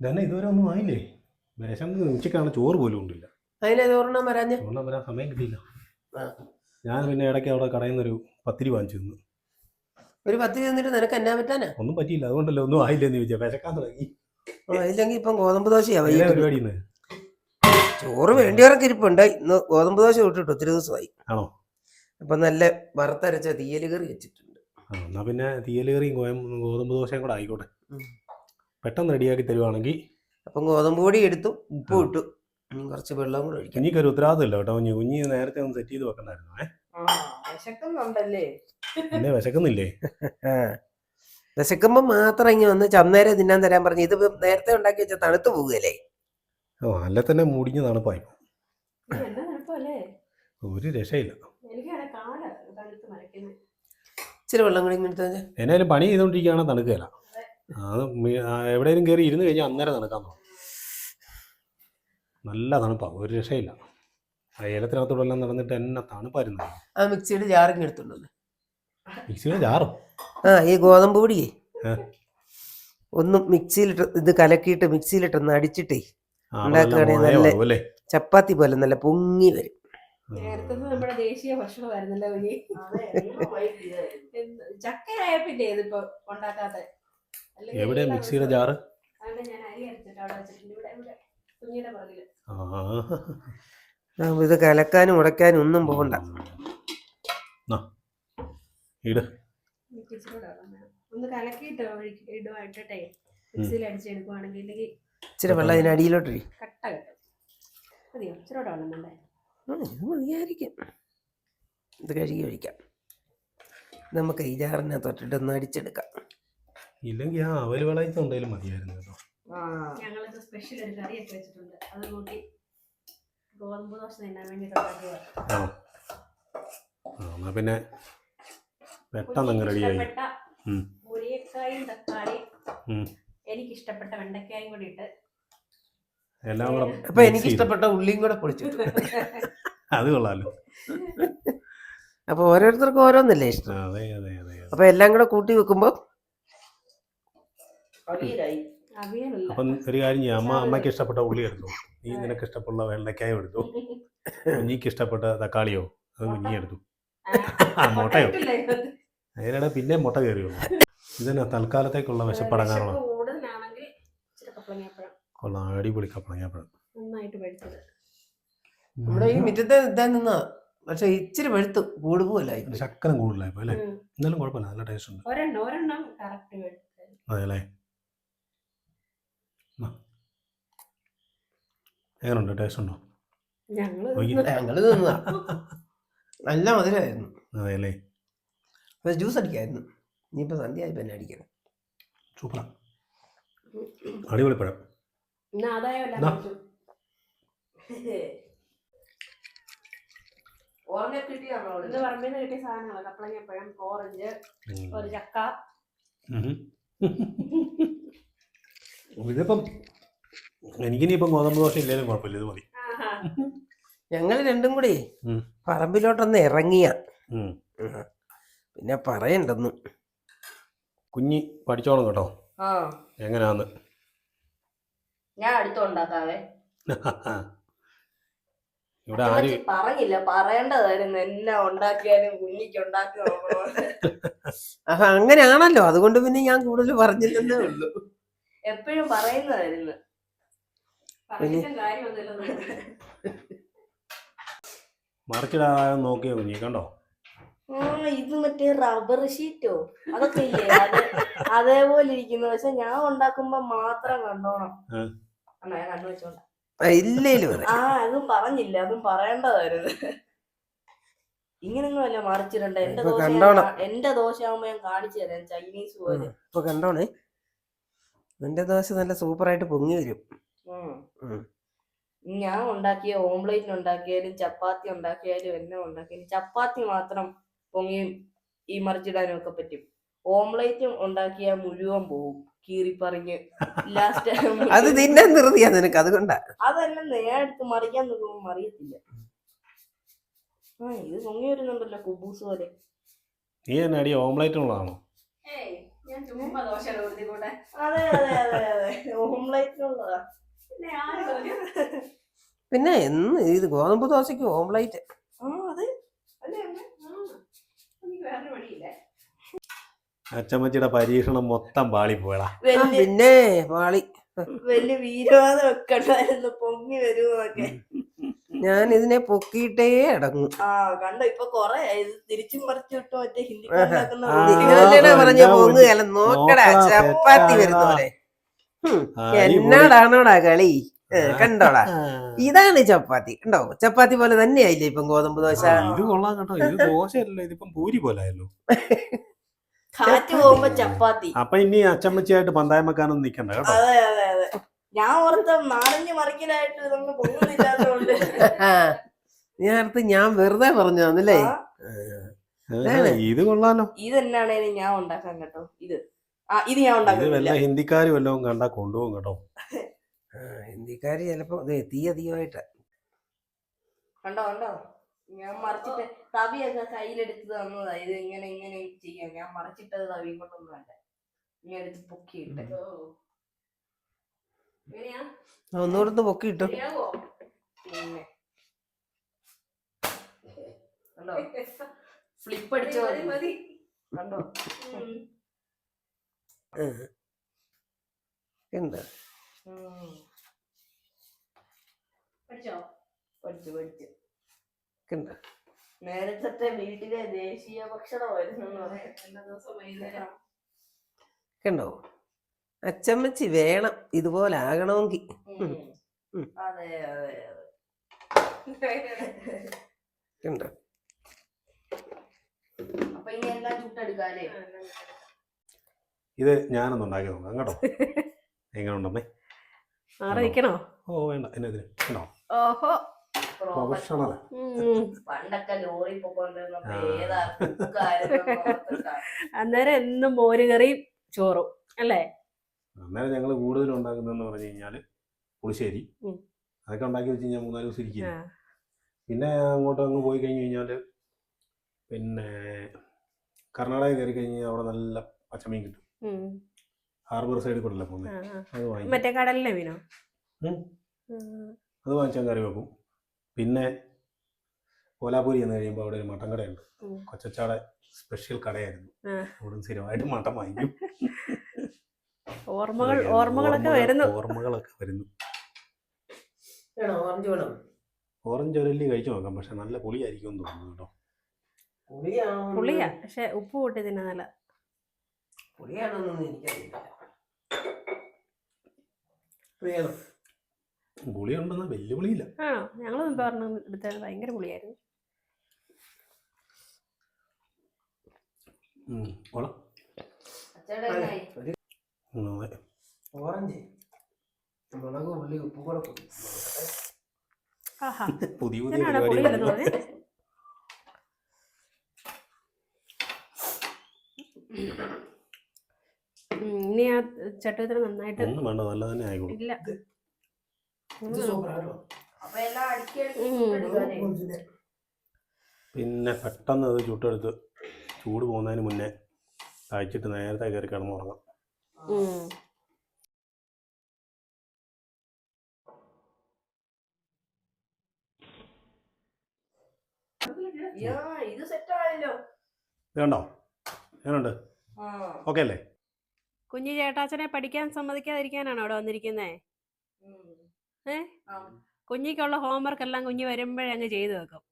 ഇതന്നെ ഇതുവരെ ഒന്നും ആയില്ലേ? വിശന്ന് ഉച്ചക്കാണ് ചോറ് പോലും ഉണ്ടില്ല. അതിനെ വരാഞ്ഞ്? വരാൻ സമയം കിട്ടിയില്ല. ഞാൻ പിന്നെ ഇടയ്ക്ക് അവിടെ കടയിൽ നിന്നൊരു പത്തിരി വാങ്ങിച്ചു തിന്നു ഒരു പത്തിരി തന്നിട്ട് നിനക്ക് എന്നാ പറ്റാനാ? ഒന്നും പറ്റിയില്ല. അതുകൊണ്ടല്ലോ ഒന്നും ആയില്ലെന്ന് ചോദിച്ചാൽ വിശക്കാൻ തുടങ്ങി. ഇല്ലെങ്കിൽ ഇപ്പം ഗോതമ്പ് ദോശയാ പരിപാടി ചോറ് വേണ്ടിയവർക്ക് ഇരിപ്പുണ്ട്. ഇന്ന് ഗോതമ്പ് ദോശ വിട്ടിട്ട് ഒത്തിരി ദിവസമായി. ആണോ? അപ്പൊ നല്ല വറുത്തരച്ച തീയൽ കറി വെച്ചിട്ടുണ്ട്. എന്നാ പിന്നെ തീയൽ കറിയും ഗോതമ്പ് ദോശയും കൂടെ ആയിക്കോട്ടെ. പെട്ടെന്ന് റെഡിയാക്കി തരുവാണെങ്കിൽ അപ്പം ഗോതമ്പ് പൊടി എടുത്തു ഉപ്പ് ഇട്ടു. ഇനി കുറച്ച് വെള്ളം കൂടെ ഒഴിക്കാം. കുഞ്ഞിക്കൊരു ഉത്തരവാദിത്തമില്ല കേട്ടോ. കുഞ്ഞ് കുഞ്ഞ് നേരത്തെ ഒന്ന് സെറ്റ് ചെയ്ത് വെക്കണ്ടായിരുന്നു ഏ? വിശക്കുന്നുണ്ടല്ലേ? എന്നെ വിശക്കുന്നില്ലേ. വിശക്കുമ്പോ മാത്രം ഇങ്ങനെ വന്ന് ചന്നേരെ തിന്നാൻ തരാൻ പറഞ്ഞു ഇത് നേരത്തെ ഉണ്ടാക്കി വെച്ചാൽ തണുത്തു പോകുകയല്ലേ ഓ അല്ല തന്നെ മൂടിഞ്ഞ് തണുപ്പായി ഒരു രക്ഷയില്ല. ഇച്ചിരി വെള്ളം കൂടി ഇങ്ങോട്ട് തന്നെ. എന്നാലും പണി ചെയ്തുകൊണ്ടിരിക്കുകയാണ് തണുക്കുകയില്ല അത് ആ, എവിടെയെങ്കിലും കയറി ഇരുന്ന് കഴിഞ്ഞാൽ അന്നേരം നടക്കാൻ തോന്നും. നല്ല തണുപ്പാണ് ഒരു രക്ഷയില്ല. ആ ഏലത്തിനകത്തോടെ എല്ലാം നടന്നിട്ട് എന്നെ തണുപ്പായിരുന്നു. ആ മിക്സിയുടെ ജാറിങ് മിക്സിയുടെ ജാറും? ആ ഈ ഗോതമ്പ് പൊടിയേ. ഒന്നും മിക്സിയിലിട്ട് ഇത് കലക്കിയിട്ട് മിക്സിയിലിട്ടൊന്ന് അടിച്ചിട്ടേ ഉണ്ടാക്കുകയാണെങ്കിൽ നല്ല ചപ്പാത്തി പോലെ നല്ല പൊങ്ങി വരും. നമ്മുടെ ദേശീയ ഭക്ഷണമായിരുന്നല്ലോ ചക്കയായ പിന്നെ ഇതിപ്പോ ഉണ്ടാക്കാത്ത. എവിടെ മിക്സിയുടെ ജാറ്? ഞാൻ അരി അരച്ചിട്ട് അവിടെ വെച്ചിട്ടുണ്ട്. ഇവിടെ ഇവിടെ കുഞ്ഞിന്റെ പുറകിൽ. ആ. ആ, ഇത് കലക്കാനും ഉടക്കാനും ഒന്നും പോകണ്ട. ഇട്. ഇച്ചിരി വെള്ളം അതിന് അടിയിലോട്ട് മതിയായിരിക്കും. ഇത് കഴുകി ഒഴിക്കാം. നമുക്ക് ഈ ജാറിനെ തൊട്ടിട്ടൊന്ന് അടിച്ചെടുക്കാം. ഇല്ലെങ്കിൽ ആ അവൽ വിളയിച്ച ഉണ്ടെങ്കിലും മതിയായിരുന്നു കേട്ടോ. ഞങ്ങൾക്ക് സ്പെഷ്യൽ ഒരു കറിയൊക്കെ വെച്ചിട്ടുണ്ട്. അത് കൂട്ടി ഗോതമ്പ് ദോശ തിന്നാൻ പിന്നെ പെട്ടെന്ന് അങ്ങ് റെഡിയായി ഇഷ്ടപ്പെട്ട തക്കാളിയും എനിക്ക് ഇഷ്ടപ്പെട്ട വെണ്ടക്കായും കൂടി ഇട്ട് എല്ലാം കൂടെ അപ്പൊ എനിക്ക് ഇഷ്ടപ്പെട്ട ഉള്ളിയും കൂടെ പൊളിച്ചു അത് കൊള്ളാലോ. അപ്പൊ ഓരോരുത്തർക്കും ഓരോന്നല്ലേ ഇഷ്ടം? ആ, അതെ അതെ അതെ അതെ. അപ്പൊ എല്ലാം കൂടെ കൂട്ടി വെക്കുമ്പോ അവിയലല്ല അപ്പം ഒരു കാര്യം ചെയ്യാം. അമ്മ അമ്മയ്ക്ക് ഇഷ്ടപ്പെട്ട ഉള്ളി എടുത്തു നീ നിനക്ക് ഇഷ്ടപ്പെട്ട വെള്ളക്കായോ എടുത്തു. കുഞ്ഞിക്ക് ഇഷ്ടപ്പെട്ട തക്കാളിയോ അത് കുഞ്ഞി എടുത്തു. ആ, മുട്ടയോ? അതിനിടെ പിന്നെ മുട്ട കയറിയുള്ളു ഇതന്നെ തൽക്കാലത്തേക്കുള്ള വിശപ്പടങ്ങാനുള്ള കൊള്ളാം. അടിപൊളി കപ്പളങ്ങാപ്പഴം. നമ്മുടെ ഈ മിറ്റത്തെ നിന്ന് പക്ഷെ ഇച്ചിരി വെളുത്തു കൂടുപോലായി. ഒരു ശക്കരം കൂടുതലായി അല്ലേ? എന്നാലും കുഴപ്പമില്ല. നല്ല ടേസ്റ്റ് ഉണ്ട്. അതെ അല്ലേ ആ. എങ്ങനെയുണ്ട് ടേസ്റ്റ് ഉണ്ടോ? ഞങ്ങൾ നല്ല മധുരമായിരുന്നു അതെ അല്ലേ അപ്പൊ ജ്യൂസ് അടിക്കായിരുന്നു. ഇനിയിപ്പോൾ സന്ധ്യ ആയി പിന്നെ അടിക്കണം. സൂപ്പറാ. അടിപൊളി പഴം. ഇന്ന് ആദായം എല്ലാം ദാ. കഴിച്ചു. ഇന്ന് പറമ്പിൽ നിന്ന് കിട്ടിയ സാധനങ്ങളാണ് കപ്പളങ്ങപ്പഴം ഓറഞ്ച് ഒരു ചക്ക. ഇതിപ്പം എനിക്കിനിയിപ്പം ഗോതമ്പ് ദോശ ഇല്ലേലും കുഴപ്പമില്ല ഇത് മതി. ഞങ്ങൾ രണ്ടും കൂടി ഉം. പറമ്പിലോട്ടൊന്ന് ഇറങ്ങിയ. ഉം. പിന്നെ പറയണ്ടെന്നും. കുഞ്ഞി പഠിച്ചോണം കേട്ടോ. ആ. എങ്ങനെയാന്ന് ഞാൻ അടുത്തുണ്ടാക്കാവേ. ഇവിടെ ആര് പറഞ്ഞില്ല പറയേണ്ടതായിരുന്നു എന്നെ ഉണ്ടാക്കിയാലും കുഞ്ഞിക്ക് ഉണ്ടാക്കി അപ്പൊ അങ്ങനെയാണല്ലോ. അതുകൊണ്ട് പിന്നെ ഞാൻ കൂടുതൽ പറഞ്ഞില്ലെന്നേ ഉള്ളൂ. എപ്പോഴും പറയുന്നതായിരുന്നു. മറിച്ചിടാതെ നോക്കിയോ കുഞ്ഞി? കണ്ടോ? ആ ഇത് മറ്റേ റബ്ബർ ഷീറ്റോ അതൊക്കെ ഇല്ലേ? അതേപോലെ ഇരിക്കുന്നു. പക്ഷെ ഞാൻ ഉണ്ടാക്കുമ്പോ മാത്രം കണ്ടോണം. ആ. അണ്ണാ ഞാൻ കണ്ടു വെച്ചോണ്ട. ആ, അതെ പറഞ്ഞില്ല. അതും പറയേണ്ടതായിരുന്നു. ഇങ്ങനൊന്നും അല്ല മറിച്ചിട്ടുണ്ട് എന്റെ ദോശ എന്റെ ദോശയാകുമ്പോ ഞാൻ കാണിച്ചു തരാം. ചൈനീസ് പോലെ. ഇപ്പൊ കണ്ടോണേ? നിന്റെ ദോശ നല്ല സൂപ്പറായിട്ട് പൊങ്ങി വരും. ഞാൻ ഉണ്ടാക്കിയ ഓംലേറ്റ് ഉണ്ടാക്കിയാലും ചപ്പാത്തി ഉണ്ടാക്കിയാലും എന്നെ ഉണ്ടാക്കിയാലും ചപ്പാത്തി മാത്രം പൊങ്ങി ഈ മറിച്ചിടാനും ഒക്കെ പറ്റും. ഓംലേറ്റും ഉണ്ടാക്കിയാൽ മുഴുവൻ പോവും കീറിപ്പറിഞ്ഞ്. ലാസ്റ്റ് അത് നിന്നെ നിർത്തിയാ നിനക്ക് അതുകൊണ്ടാ. അതെന്നെ നേരെടുത്ത് മറിക്കാൻ നോക്കുമ്പോൾ മറിയത്തില്ല. ആ ഇത് പൊങ്ങി വരുന്നുണ്ടല്ലോ കുബൂസ് പോലെ. നീ തന്നെ അടി ഓംലേറ്റ് ഉള്ളതാണോ? അതെ അതെ അതെ അതെ. ഓംലേറ്റ് പറഞ്ഞു പിന്നെ എന്ന് ഇത് ഗോതമ്പ് ദോശയ്ക്ക് ഓംലൈറ്റ് അച്ചമ്മച്ചിയുടെ പരീക്ഷണം മൊത്തം പാളി പോയടാ. പിന്നെ പാളി. വലിയ വീരവാദം ഒക്കെ ഉണ്ടായിരുന്നു പൊങ്ങി വരുമൊക്കെ ഞാൻ ഇതിനെ പൊക്കിയിട്ടേ അടങ്ങും. ആ കണ്ടോ ഇപ്പൊ കൊറേ ഇത് തിരിച്ചും മറിച്ചു വിട്ടു മറ്റേ ഹിന്ദി പറഞ്ഞ പൊങ്ങുകയല്ല നോക്കടാ ചപ്പാത്തി തെറ്റാ. എന്നോടാണോടാ കളി? കണ്ടോടാ. ഇതാണ് ചപ്പാത്തി. കണ്ടോ? ചപ്പാത്തി പോലെ തന്നെ തന്നെയായില്ലേ ഇപ്പം ഗോതമ്പ് ദോശ? ഇത് കൊള്ളാം കേട്ടോ. ഇത് ദോശയല്ല ഇതിപ്പം പൂരി പോലെ ആയല്ലോ കാറ്റ് പോകുമ്പോ ചപ്പാത്തി. അപ്പൊ ഇനി അച്ചമ്മച്ചിയായിട്ട് പന്തായം വെക്കാനൊന്നും നിക്കണ്ട കേട്ടോ. അതെ അതെ അതെ. ഞാൻ ഓർത്ത നാലഞ്ച് മറിക്കലായിട്ട് ഇതൊന്നും പൊങ്ങുന്നില്ലാത്തതുകൊണ്ട് ആ, ഞാൻ അടുത്ത് ഞാൻ വെറുതെ പറഞ്ഞു തന്നല്ലേ? ഇത് കൊള്ളാലോ ഇത് കൊള്ളാലോ. ഇതെന്നാണേലും ഞാൻ ഉണ്ടാക്കാൻ കേട്ടോ. ഇത്. ഇത് ഞാൻ ഉണ്ടാക്കുന്നില്ല വല്ല വല്ലതും കണ്ടാ കൊണ്ടുപോകും കേട്ടോ. ഹിന്ദിക്കാർ ചിലപ്പോ തീ അധികമായിട്ട്. കണ്ടോ കണ്ടോ? ഞാൻ മറിച്ചിട്ട് തവിയൊക്കെ കയ്യിലെടുത്ത് തന്നതാ. ഇത് ഇങ്ങനെ ഇങ്ങനെ ചെയ്യാം. ഞാൻ മറിച്ചിട്ടത് തവിയും കൊണ്ടൊന്നും വേണ്ട. ഇങ്ങനെ എടുത്ത് പൊക്കിയിട്ട്. ഒന്നുകൂടെ പൊക്കിയിട്ടു. പിന്നെ. കണ്ടോ? ഫ്ലിപ്പ് അടിച്ച മതി, കണ്ടോ. ഉണ്ട് പഠിച്ചോ? പഠിച്ചു ഉണ്ട് നേരത്തെ വീട്ടിലെ ദേശീയ ഭക്ഷണമായിരുന്നു അച്ചമ്മച്ചി വേണം ഇതുപോലെ ആകണമെങ്കിൽ. ഉം. ഉം. അതെ അതെ അപ്പൊ ഇനി എല്ലാം ചുട്ടെടുക്കാല്ലേ? ഇത് ഞാനൊന്ന് ഉണ്ടാക്കി നോക്കാം കേട്ടോ എങ്ങനെ ഉണ്ടെന്നേ ഓ വേണ്ട. എന്നെ ഇതിന് കേട്ടോ ഓഹോ. പ്രൊഫഷണൽ ഉം. പണ്ടൊക്കെ ലോറി. അന്നേരം എന്നും മോര് കറിയും ചോറും അല്ലേ? അന്നേരം ഞങ്ങൾ കൂടുതൽ ഉണ്ടാക്കുന്നതെന്ന് പറഞ്ഞു കഴിഞ്ഞാൽ പുളിശ്ശേരി. അതൊക്കെ ഉണ്ടാക്കി വെച്ച് കഴിഞ്ഞാൽ മൂന്നാൽ ദിവസം ഇരിക്കും പിന്നെ അങ്ങോട്ട് അങ്ങ് പോയി കഴിഞ്ഞു കഴിഞ്ഞാൽ പിന്നെ കർണാടക കയറി കഴിഞ്ഞ് കഴിഞ്ഞാൽ അവിടെ നല്ല പച്ചമീൻ കിട്ടും. ഹാർബർ സൈഡിൽ കൂടെ പോകുന്നത് അത് വാങ്ങിക്കും. മറ്റേ കടലിലെ മീനോ. അത് വാങ്ങിച്ചാൽ കറി വെക്കും. പിന്നെ കോലാപൂരി എന്ന് കഴിയുമ്പോൾ അവിടെ ഒരു മട്ടൻ കടയുണ്ട്. കൊച്ചച്ചാടെ സ്പെഷ്യൽ കടയായിരുന്നു. അവിടെ സ്ഥിരമായിട്ട് മട്ടൻ വാങ്ങിക്കും. ഓർമ്മകൾ ഓർമ്മകളൊക്കെ വരുന്നു. ഓർമ്മകളൊക്കെ വരുന്നു. ഓറഞ്ച് ഓറഞ്ച് ഒരല്ലി കഴിച്ചു നോക്കാം. പക്ഷെ നല്ല പുളിയായിരിക്കും എന്ന് തോന്നുന്നു കേട്ടോ. പുളിയാ. പക്ഷെ ഉപ്പ് കൂട്ടി തിന്നാ നല്ല പുളിയാണോന്നൊന്നും എനിക്കറിയില്ല. പുളിയാണോ? പുളി ഉണ്ടെന്ന് വലിയ പുളിയില്ല ആണോ ഞങ്ങൾ മുമ്പ് പറഞ്ഞു എടുത്തത് ഭയങ്കര പുളിയായിരുന്നു. ഓറഞ്ച്. മുളക് ഉള്ളി ഉപ്പ് കൂടെ കൂടി ആഹാ. പുതിയ പുതിയ ഇതിനാണോ ഉം, ആ ചട്ടുകത്തിന് നന്നായിട്ട് ഒന്നും വേണ്ട നല്ല തന്നെ ആയിക്കോളും. ഇല്ല. പിന്നെ പെട്ടെന്ന് അത് ചുട്ടെടുത്ത് ചൂട് പോകുന്നതിന് മുന്നേ കഴിച്ചിട്ട് നേരത്തെ കയറി കിടന്നു തുടങ്ങാം യാ, ഇത് കണ്ടോ? ഞാനുണ്ട് ഓക്കെ അല്ലേ? കുഞ്ഞു ചേട്ടാച്ചനെ പഠിക്കാൻ സമ്മതിക്കാതിരിക്കാനാണോ അവിടെ വന്നിരിക്കുന്നേ. ഏ? ആ. കുഞ്ഞിക്കുള്ള ഹോംവർക്ക് എല്ലാം കുഞ്ഞ് വരുമ്പോഴേ അങ്ങ് ചെയ്തു വെക്കും.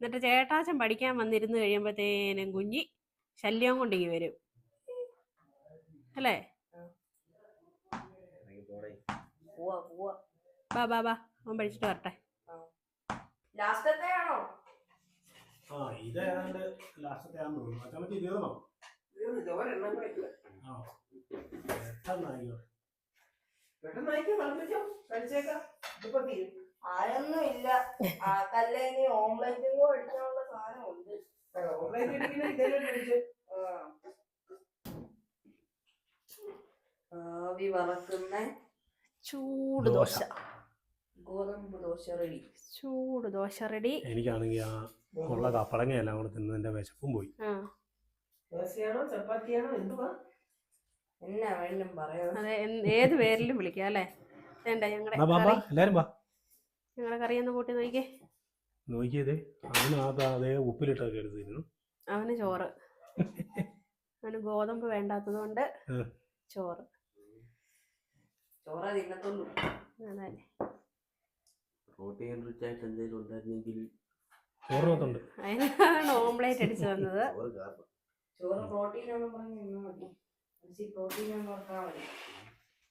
എന്നിട്ട് ചേട്ടാച്ചൻ പഠിക്കാൻ വന്നിരുന്ന് കഴിയുമ്പോഴത്തേനും കുഞ്ഞി ശല്യം കൊണ്ടിങ്ങി വരും. അല്ലേ? ബാ ബാ ബാ. അവൻ പഠിച്ചിട്ട് വരട്ടെ. ലാസ്റ്റത്തെ ആണോ ആ ഇത് ഏതാണ്ട് ലാസ്റ്റത്തെ ആണെന്ന് തോന്നുന്നു അച്ഛമ്മച്ചി തീർന്നോ ആ കളിപ്പിച്ചോ കഴിച്ചേക്കാം. ഇതിപ്പോ തീരും. ആയൊന്നും ഇല്ല. ആ കല്ലേനി ഓംലെറ്റും കൂടെ അടിക്കാനുള്ള സാധനം ഉണ്ട് ആവി വറക്കുന്ന ചൂട് ദോശ. ഗോതമ്പ് ദോശ റെഡി. ചൂട് ദോശ റെഡി. എനിക്കാണെങ്കിൽ ആ ഉള്ള കപ്പളങ്ങയെല്ലാം കൂടെ തിന്നതിന്റെ വിശപ്പും പോയി. ദോശയാണോ ചപ്പാത്തിയാണോ എന്തുവാ? അതെ ഏത് പേരിലും വിളിക്കാം അല്ലേ? വേണ്ട ഞങ്ങളുടെ ഞങ്ങളുടെ കറി. ഒന്ന് കൂട്ടി നോക്കിയേ നോക്കിയതേ അവന് ഉപ്പിലിട്ടൊക്കെ എടുത്തിരുന്നു അവന് ചോറ്. അവന് ഗോതമ്പ് വേണ്ടാത്തത് കൊണ്ട്. ചോറ്. ചോറ തിന്നത്തുള്ളൂ. അതെ. പ്രോട്ടീൻ റിച്ച് ആയിട്ട് എന്തെങ്കിലും ഉണ്ടായിരുന്നെങ്കിൽ അതിനാണ് ഓംലേറ്റ് അടിച്ചു വന്നത് ചോറ് കാരണം ചോറ് പ്രോട്ടീൻ ആണെന്ന് പറഞ്ഞു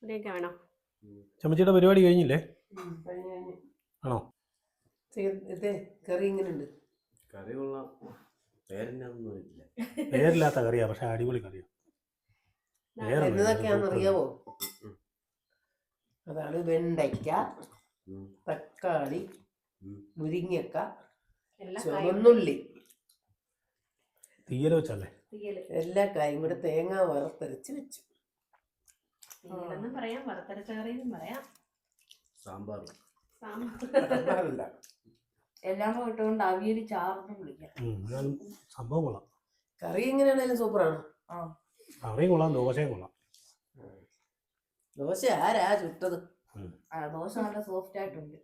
ഇവിടെയൊക്കെ വേണോ? ചമ്മച്ചിയുടെ പരിപാടി കഴിഞ്ഞില്ലേ? കഴിഞ്ഞ് കഴിഞ്ഞ്. ആണോ? കറി കൊള്ളാം. പേരില്ലാത്ത കറിയാ പക്ഷെ അടിപൊളി കറിയാ. അതാണ് വെണ്ടയ്ക്ക തക്കാളി. മുരിങ്ങക്ക ചുവന്നുള്ളി തീയല വെച്ചല്ലേ? എല്ലാ കായും കൂടെ തേങ്ങ വറുത്തരച്ച് വെച്ചു. തീയലെന്നും പറയാം. വറുത്തരച്ച കറിയെന്നും പറയാം. സാമ്പാർ. സാമ്പാർ സാമ്പാറല്ല. എല്ലാം കൂടെ ഇട്ടുകൊണ്ട് അവിയൽ ചാർന്ന് വിളിക്കാം സംഭവം കൊള്ളാം. കറി എങ്ങനെയാണേലും സൂപ്പറാണ്. ആ. കറിയും കൊള്ളാം ദോശയും കൊള്ളാം. ദോശ ആരാ ചുട്ടത്? ആ ദോശ നല്ല സോഫ്റ്റ് ആയിട്ടുണ്ട്.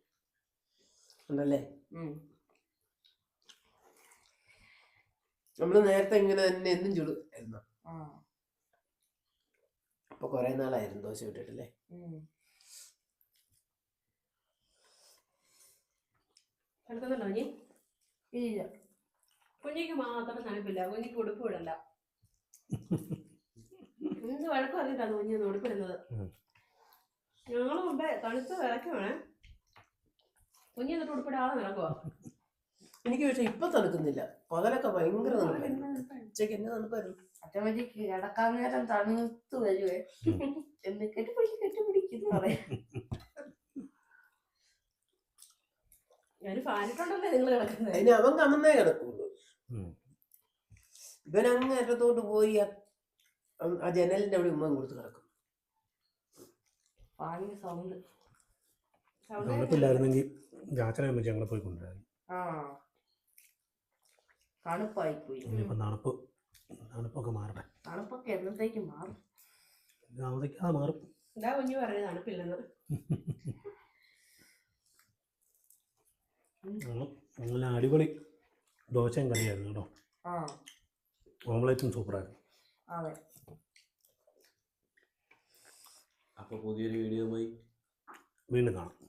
ഉണ്ടല്ലേ? നമ്മൾ നേരത്തെ ഇങ്ങനെ തന്നെ എന്നും ചൂട് ആയിരുന്നു. അപ്പൊ കൊറേ നാളായിരുന്നു ദോശ വിട്ടിട്ടില്ലേ. എടുക്കുന്നുണ്ടോ കുഞ്ഞി? ഇല്ല. കുഞ്ഞിക്ക് മാത്രം തണുപ്പില്ല. കുഞ്ഞിക്ക് ഉടുപ്പ് ഇടണ്ട എന്ത് വഴക്ക് പറഞ്ഞിട്ടാണ് കുഞ്ഞിന്ന് ഉടുപ്പിടുന്നത്. ഞങ്ങൾ മുമ്പേ തണുത്ത് വിളക്കുവാണേ. കുഞ്ഞി എന്നിട്ട് ഉടുപ്പിടാതെ നടക്കുവാ. എനിക്ക് പക്ഷെ ഇപ്പൊ തണുക്കുന്നില്ല. പകലൊക്കെ ഭയങ്കര തണുപ്പായിരുന്നു. ഉച്ചയ്ക്ക് എന്നെ തണുപ്പായിരുന്നു. കിടക്കാൻ നേരം തണുത്ത് വരുവേ. എന്ന് കെട്ടിപ്പിടിക്ക് കെട്ടുപിടിക്കുന്നു പറയാം. ഞാൻ ഫാനിട്ടുണ്ടല്ലേ നിങ്ങൾ കിടക്കുന്നത് അതിന് അവൻ കമന്നേ കിടക്കുള്ളൂ. ഇവൻ അങ്ങ് അറ്റത്തോട്ട് പോയി ആ- ആ ജനലിന്റെ അവിടെ ഉമ്മ കൊടുത്ത് കിടക്കും പാലിന് സൗണ്ട് തണുപ്പില്ലായിരുന്നെങ്കിൽ ഞങ്ങളെ പോയി കൊണ്ടുവരാം ആ. തണുപ്പായി പോയി ഇനിയിപ്പം തണുപ്പ് തണുപ്പൊക്കെ മാറട്ടെ. തണുപ്പൊക്കെ എന്നത്തേക്ക് മാറും? താമസിക്കാതെ മാറും. എന്താ കുഞ്ഞു പറഞ്ഞത് തണുപ്പില്ലെന്ന്. നല്ല അടിപൊളി ദോശയും കറിയായിരുന്നു കേട്ടോ. ആ. ഓംലേറ്റും സൂപ്പറായിരുന്നു. അതെ. അപ്പൊ പുതിയൊരു പോയി വീണ്ടും കാണാം.